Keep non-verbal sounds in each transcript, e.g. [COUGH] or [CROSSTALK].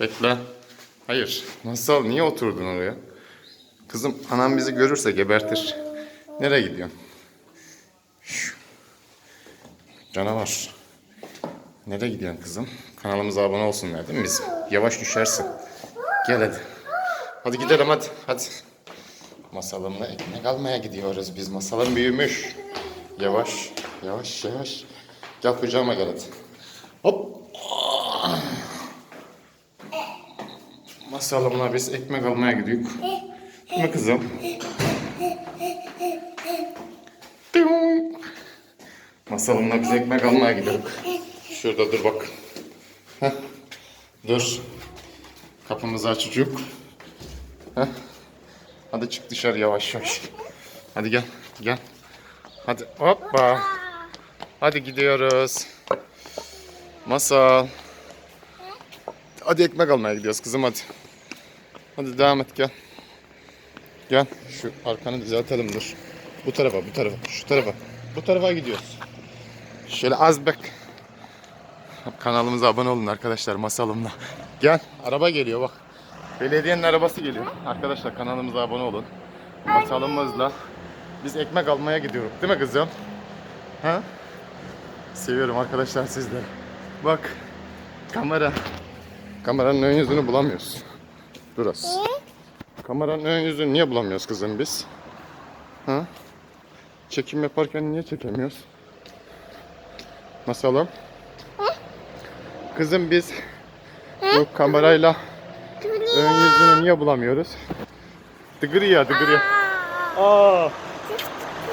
Bekle. Hayır. Nasıl? Niye oturdun oraya? Kızım anam bizi görürse gebertir. Nereye gidiyorsun? Canavar. Nereye gidiyorsun kızım? Kanalımıza abone olsunlar değil mi biz? Yavaş düşersin. Gel hadi. Hadi gidelim hadi. Hadi. Masalımla ekmek almaya gidiyoruz biz. Masalım büyümüş. Yavaş. Yavaş yavaş. Gel kucağıma gel hadi. Hop. Masalımla biz ekmek almaya gidiyoruz. Değil mi kızım? Masalımla biz ekmek almaya gidiyoruz. Şurada dur bak. Heh. Dur. Kapımızı açacak. Heh. Hadi çık dışarı yavaş yavaş. Hadi gel. Gel. Hadi hoppa. Hadi gidiyoruz. Masal. Hadi ekmek almaya gidiyoruz kızım hadi. Hadi devam et gel. Gel şu arkanı düzeltelim dur. Bu tarafa bu tarafa şu tarafa. Bu tarafa gidiyoruz. Şöyle az bek. Kanalımıza abone olun arkadaşlar masalımla. Gel araba geliyor bak. Belediyenin arabası geliyor. Arkadaşlar kanalımıza abone olun. Masalımızla biz ekmek almaya gidiyoruz. Değil mi kızım? Ha? Seviyorum arkadaşlar sizleri. Bak kamera. Kameranın ön yüzünü bulamıyoruz. Burası. Kameranın ön yüzünü niye bulamıyoruz kızım biz? Ha? Çekim yaparken niye çekemiyoruz? Masalım. Kızım biz bu kamerayla ön yüzünü niye bulamıyoruz? Dıgırı ya dıgırı ya. Aa.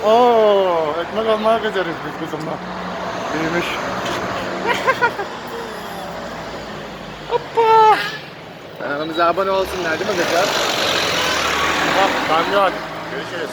Aa, ekmek almaya gideriz biz kızımla. Büyümüş. [LAUGHS] Hoppa. Kanalımıza abone olsunlar değil mi kızlar? Kamyon. Görüşürüz.